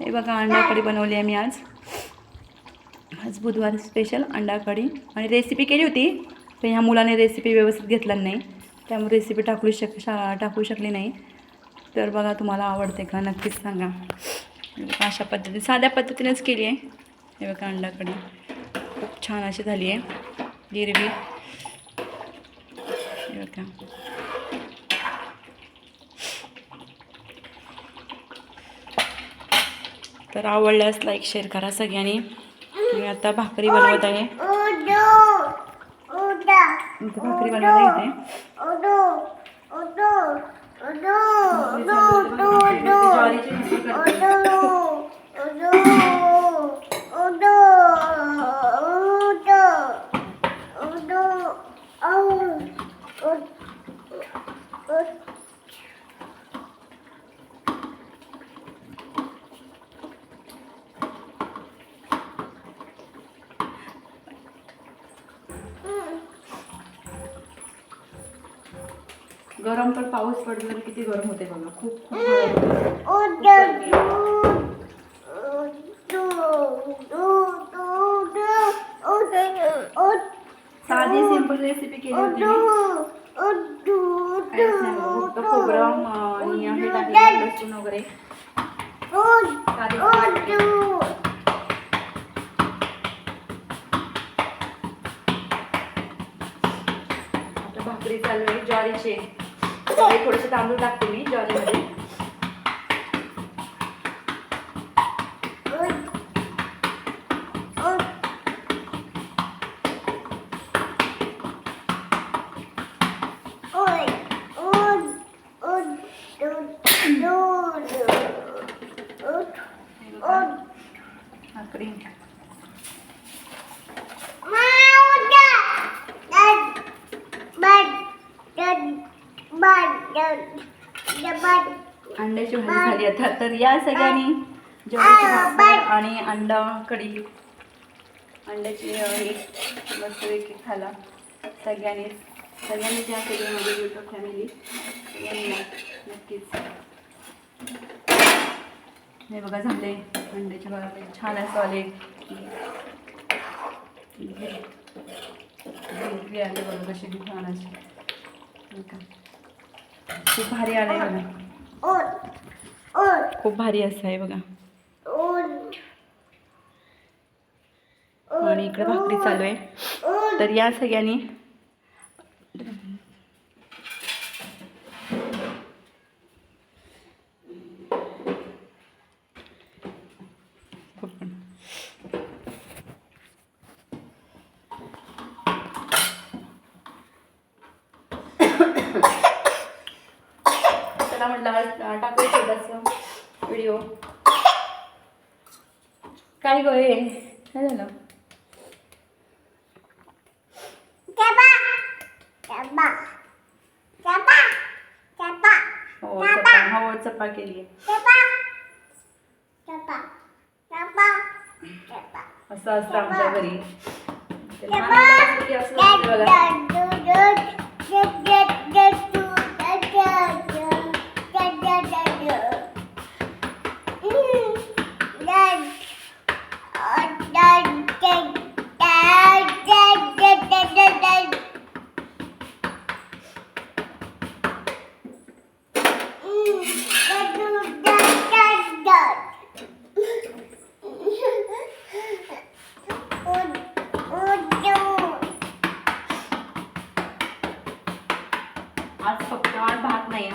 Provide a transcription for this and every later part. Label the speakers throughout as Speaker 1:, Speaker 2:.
Speaker 1: हे बघा अंडा कढी बनवली आहे मी आज. आज बुधवार स्पेशल अंडा कढी. आणि रेसिपी केली होती पण ह्या मुलाने रेसिपी व्यवस्थित घेतला नाही. त्यामुळे रेसिपी टाकू शक शा टाकू शकली नाही. तर बघा तुम्हाला आवडते का? नक्कीच सांगा. अशा पद्धतीने साध्या पद्धतीनेच केली आहे. हे बघा अंडा कढी. खूप छान अशी झाली आहे. गिरवी हे बघा. तर आवडल्यास लाईक शेअर करा सगळ्यांनी. मी आता भाकरी बनवत आहे. भाकरी बनवायला घेते गरम तर पाऊस पडला तर किती गरम होते बघा. खूप खूप गरम होते. साधी सिंपल रेसिपी केली होती. फक्त खोबरं आणि हे लसूण वगैरे. साधी भाकरी चालू आहे ज्वारीचे. थोडेसे तांदूळ टाकते मी ज्वारीमध्ये. हे अंड्याची भाजी झाली आता. तर या सगळ्यांनी ज्वारीची भाकर आणि अंडा कढी. अंड्याची हे मस्त वेगळी खाला. सगळ्यांनी सगळ्यांनी ज्या केली माझी युट्यूब फॅमिली सगळ्यांनी. नक्कीच. हे बघा झाले अंड्याचे भाकर. छान असं आले. आले बघा बी छान का. खूप भारी आले बघा. खूप भारी असं आहे बघा. आणि इकडे भाकरी चालू आहे. तर या सगळ्यांनी चला म्हटलं आज टाकूया छोटासा व्हिडिओ काय गं हे? काय झालं? हो चपा हो चपा केली. असं असतं आमच्या घरी. बघा.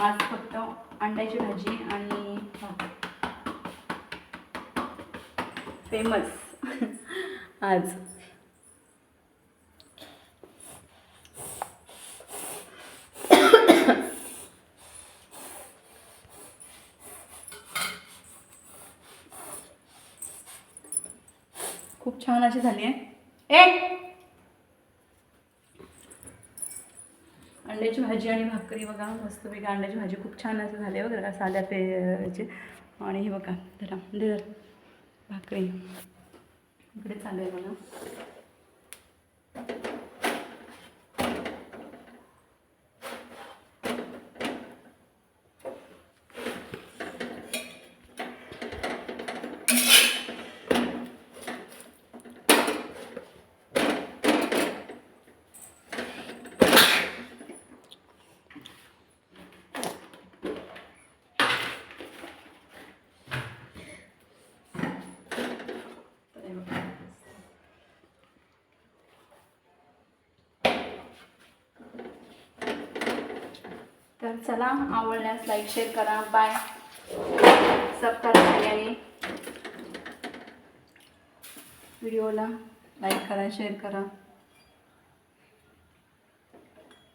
Speaker 1: आज फक्त अंड्याची भाजी आणि फेमस. आज. खूप छान अशी झाली आहे. ए! अंड्याची भाजी आणि भाकरी बघा मस्त वेगळी अंड्याची भाजी खूप छान असं झाले बघा साध्या पेचे आणि हे बघा जरा दे भाकरी. इकडे चालू आहे बघा. तर चला आवडल्यास लाईक शेअर करा. बाय सब करा सगळ्यांनी व्हिडिओला लाईक करा शेअर करा.